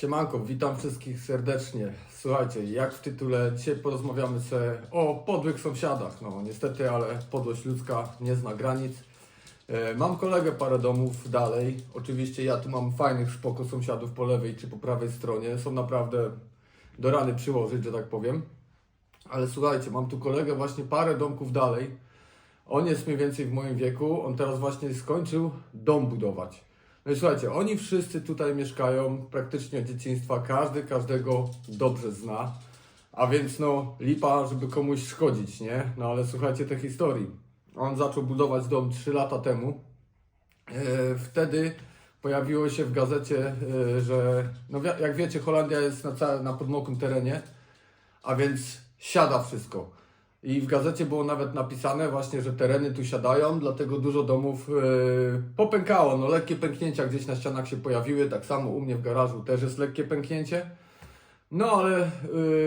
Siemanko, witam wszystkich serdecznie. Słuchajcie, jak w tytule, dzisiaj porozmawiamy sobie o podłych sąsiadach. No niestety, ale podłość ludzka nie zna granic. E, Mam kolegę parę domów dalej. Oczywiście ja tu mam fajnych, spoko sąsiadów po lewej czy po prawej stronie. Są naprawdę do rany przyłożyć, że tak powiem. Ale słuchajcie, mam tu kolegę właśnie parę domków dalej. On jest mniej więcej w moim wieku. On teraz właśnie skończył dom budować. No i słuchajcie, oni wszyscy tutaj mieszkają praktycznie od dzieciństwa. Każdy każdego dobrze zna. A więc no, lipa, żeby komuś szkodzić, nie? No ale słuchajcie tej historii. On zaczął budować dom 3 lata temu. E, wtedy pojawiło się w gazecie, e, że no, jak wiecie, Holandia jest na, na podmokrym terenie, a więc siada wszystko. I w gazecie było nawet napisane właśnie, że tereny tu siadają, dlatego dużo domów e, popękało. No lekkie pęknięcia gdzieś na ścianach się pojawiły, tak samo u mnie w garażu też jest lekkie pęknięcie. No ale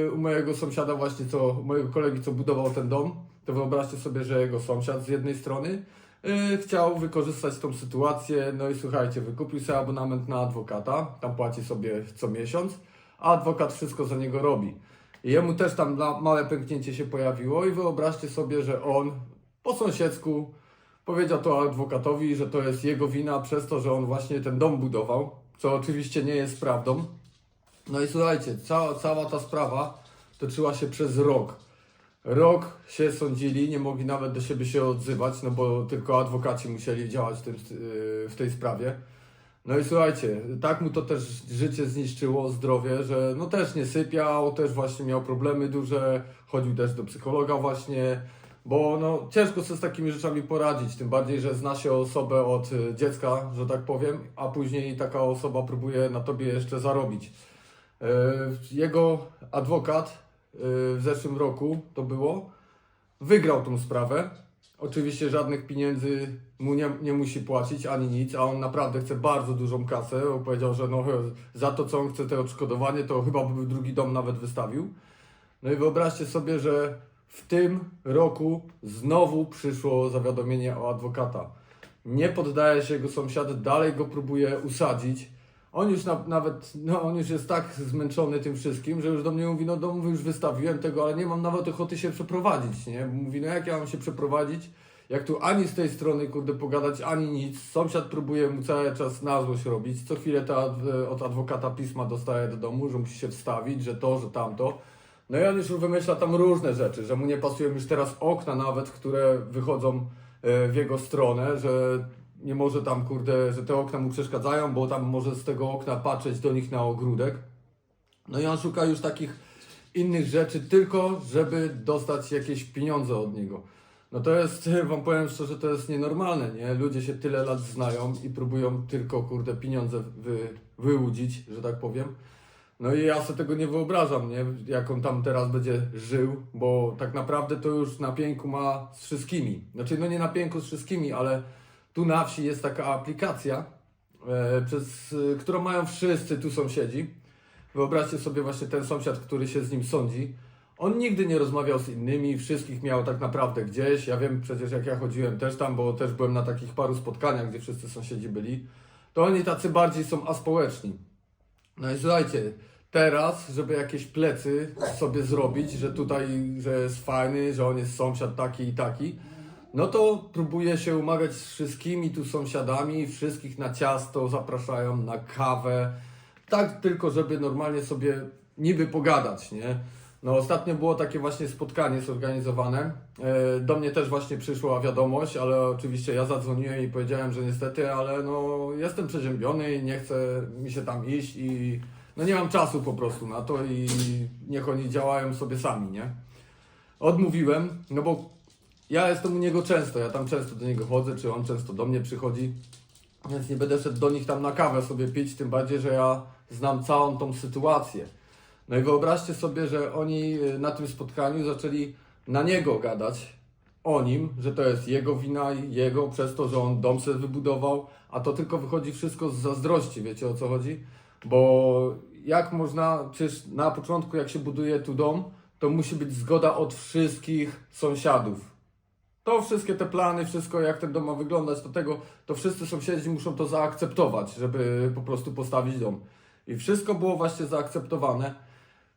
y, u mojego sąsiada właśnie, co, mojego kolegi, co budował ten dom, to wyobraźcie sobie, że jego sąsiad z jednej strony y, chciał wykorzystać tą sytuację, no i słuchajcie, wykupił sobie abonament na adwokata, tam płaci sobie co miesiąc, a adwokat wszystko za niego robi. Jemu też tam małe pęknięcie się pojawiło i wyobraźcie sobie, że on po sąsiedzku powiedział to adwokatowi, że to jest jego wina przez to, że on właśnie ten dom budował, co oczywiście nie jest prawdą. No i słuchajcie, cała, cała ta sprawa toczyła się przez rok. Rok się sądzili, nie mogli nawet do siebie się odzywać, no bo tylko adwokaci musieli działać w, tym, w tej sprawie. No i słuchajcie, tak mu to też życie zniszczyło, zdrowie, że no też nie sypiał, też właśnie miał problemy duże, chodził też do psychologa właśnie, bo no ciężko sobie z takimi rzeczami poradzić, tym bardziej, że zna się osobę od y, dziecka, że tak powiem, a później taka osoba próbuje na tobie jeszcze zarobić. E, Jego adwokat e, w zeszłym roku to było, wygrał tą sprawę. Oczywiście żadnych pieniędzy mu nie, nie musi płacić ani nic, a on naprawdę chce bardzo dużą kasę. Powiedział, że no, za to, co on chce, te odszkodowanie, to chyba by drugi dom nawet wystawił. No i wyobraźcie sobie, że w tym roku znowu przyszło zawiadomienie o adwokata. Nie poddaje się jego sąsiad, dalej go próbuje usadzić. On już na, nawet, no on już jest tak zmęczony tym wszystkim, że już do mnie mówi, no dom już wystawiłem tego, ale nie mam nawet ochoty się przeprowadzić, nie? Mówi, no jak ja mam się przeprowadzić, jak tu ani z tej strony, kurde, pogadać, ani nic. Sąsiad próbuje mu cały czas na złość robić. Co chwilę ta, od adwokata pisma dostaje do domu, że musi się wstawić, że to, że tamto. No i on już wymyśla tam różne rzeczy, że mu nie pasują już teraz okna nawet, które wychodzą e, w jego stronę, że nie może tam, kurde, że te okna mu przeszkadzają, bo tam może z tego okna patrzeć do nich na ogródek. No i on szuka już takich innych rzeczy, tylko żeby dostać jakieś pieniądze od niego. No to jest, wam powiem szczerze, to jest nienormalne, nie? Ludzie się tyle lat znają i próbują tylko, kurde, pieniądze wy, wyłudzić, że tak powiem. No i ja sobie tego nie wyobrażam, nie? Jak on tam teraz będzie żył, bo tak naprawdę to już na pięku ma z wszystkimi. Znaczy, no nie na pięku z wszystkimi, ale tu na wsi jest taka aplikacja, e, przez, e, którą mają wszyscy tu sąsiedzi. Wyobraźcie sobie właśnie ten sąsiad, który się z nim sądzi. On nigdy nie rozmawiał z innymi, wszystkich miał tak naprawdę gdzieś. Ja wiem przecież jak ja chodziłem też tam, bo też byłem na takich paru spotkaniach, gdzie wszyscy sąsiedzi byli. To oni tacy bardziej są aspołeczni. No i słuchajcie, teraz, żeby jakieś plecy sobie zrobić, że tutaj, że jest fajny, że on jest sąsiad taki i taki, no to próbuje się umawiać z wszystkimi tu sąsiadami, wszystkich na ciasto zapraszają, na kawę, tak tylko, żeby normalnie sobie niby pogadać, nie? No ostatnio było takie właśnie spotkanie zorganizowane. E, Do mnie też właśnie przyszła wiadomość, ale oczywiście ja zadzwoniłem i powiedziałem, że niestety, ale no jestem przeziębiony i nie chce mi się tam iść i no nie mam czasu po prostu na to i niech oni działają sobie sami, nie? Odmówiłem, no bo ja jestem u niego często, ja tam często do niego chodzę, czy on często do mnie przychodzi, więc nie będę szedł do nich tam na kawę sobie pić, tym bardziej, że ja znam całą tą sytuację. No i wyobraźcie sobie, że oni y, na tym spotkaniu zaczęli na niego gadać, o nim, że to jest jego wina, jego przez to, że on dom sobie wybudował, a to tylko wychodzi wszystko z zazdrości, wiecie o co chodzi? Bo jak można, przecież na początku jak się buduje tu dom, to musi być zgoda od wszystkich sąsiadów. To wszystkie te plany, wszystko jak ten dom ma wyglądać, do tego to wszyscy sąsiedzi muszą to zaakceptować, żeby po prostu postawić dom. I wszystko było właśnie zaakceptowane.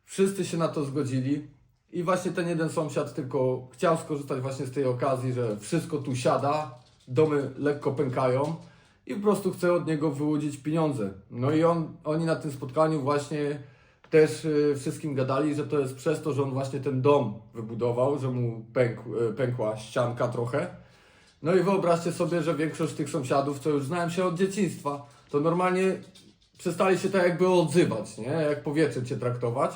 Wszyscy się na to zgodzili. I właśnie ten jeden sąsiad tylko chciał skorzystać właśnie z tej okazji, że wszystko tu siada, domy lekko pękają i po prostu chce od niego wyłudzić pieniądze. No i on, oni na tym spotkaniu właśnie też y, wszystkim gadali, że to jest przez to, że on właśnie ten dom wybudował, że mu pękł, y, pękła ścianka trochę. No i wyobraźcie sobie, że większość tych sąsiadów, co już znałem się od dzieciństwa, to normalnie przestali się tak jakby odzywać, nie? Jak powietrze cię traktować.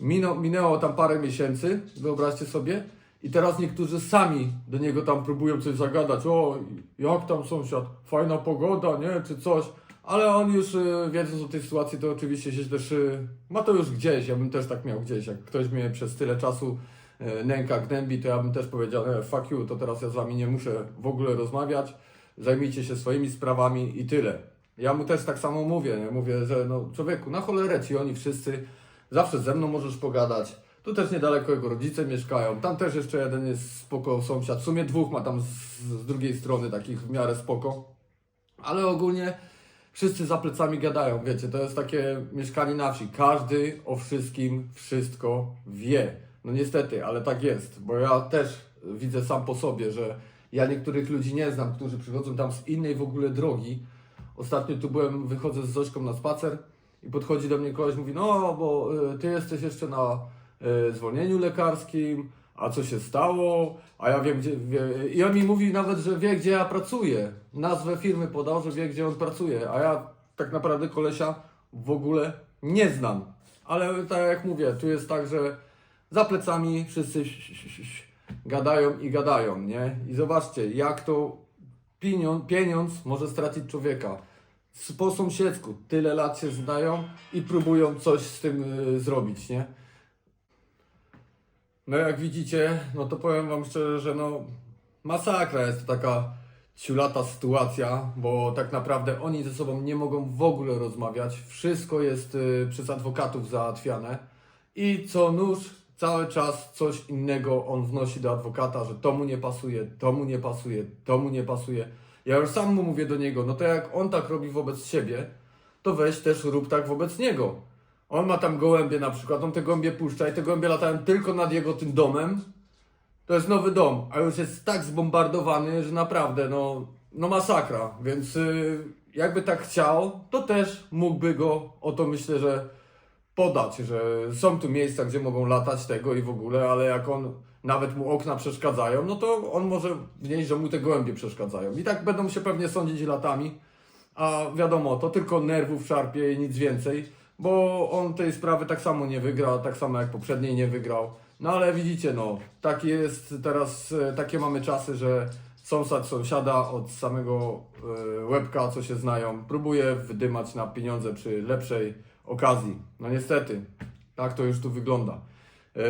Mino, minęło tam parę miesięcy, wyobraźcie sobie, i teraz niektórzy sami do niego tam próbują coś zagadać. O, jak tam sąsiad, fajna pogoda, nie? Czy coś. Ale on już y, wiedząc o tej sytuacji, to oczywiście się też y, ma to już gdzieś. Ja bym też tak miał gdzieś. Jak ktoś mnie przez tyle czasu y, nęka, gnębi, to ja bym też powiedział, e, fuck you, to teraz ja z wami nie muszę w ogóle rozmawiać. Zajmijcie się swoimi sprawami i tyle. Ja mu też tak samo mówię. Nie? Mówię, że no człowieku, na cholerę ci oni wszyscy, zawsze ze mną możesz pogadać. Tu też niedaleko jego rodzice mieszkają. Tam też jeszcze jeden jest spoko sąsiad. W sumie dwóch ma tam z, z drugiej strony takich w miarę spoko. Ale ogólnie wszyscy za plecami gadają, wiecie, to jest takie mieszkanie na wsi. Każdy o wszystkim wszystko wie. No niestety, ale tak jest, bo ja też widzę sam po sobie, że ja niektórych ludzi nie znam, którzy przychodzą tam z innej w ogóle drogi. Ostatnio tu byłem, wychodzę z Zośką na spacer i podchodzi do mnie koleś, mówi, no bo y, ty jesteś jeszcze na y, zwolnieniu lekarskim, a co się stało, a ja wiem gdzie, wie, i on mi mówi nawet, że wie gdzie ja pracuję, nazwę firmy podał, że wie gdzie on pracuje, a ja tak naprawdę kolesia w ogóle nie znam, ale tak jak mówię, tu jest tak, że za plecami wszyscy gadają i gadają, nie, i zobaczcie jak to pieniądz, pieniądz może stracić człowieka. Po sąsiedzku tyle lat się znają i próbują coś z tym y, zrobić, nie? No jak widzicie, no to powiem wam szczerze, że no masakra jest to taka ciulata sytuacja, bo tak naprawdę oni ze sobą nie mogą w ogóle rozmawiać. Wszystko jest y, przez adwokatów załatwiane i co nóż cały czas coś innego on wnosi do adwokata, że to mu nie pasuje, to mu nie pasuje, to mu nie pasuje. Ja już sam mu mówię do niego, no to jak on tak robi wobec siebie, to weź też rób tak wobec niego. On ma tam gołębie na przykład, on te gołębie puszcza i te gołębie latają tylko nad jego tym domem. To jest nowy dom, a już jest tak zbombardowany, że naprawdę, no, no masakra. Więc y, jakby tak chciał, to też mógłby go o to myślę, że podać, że są tu miejsca, gdzie mogą latać tego i w ogóle, ale jak on, nawet mu okna przeszkadzają, no to on może wnieść, że mu te gołębie przeszkadzają. I tak będą się pewnie sądzić latami, a wiadomo, to tylko nerwów szarpie i nic więcej, bo on tej sprawy tak samo nie wygra, tak samo jak poprzedniej nie wygrał. No ale widzicie, no, takie jest teraz, e, takie mamy czasy, że sąsiad sąsiada od samego e, łebka, co się znają, próbuje wydymać na pieniądze przy lepszej okazji. No niestety, tak to już tu wygląda. E,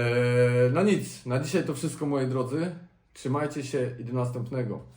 no nic, na dzisiaj to wszystko moi drodzy. Trzymajcie się i do następnego.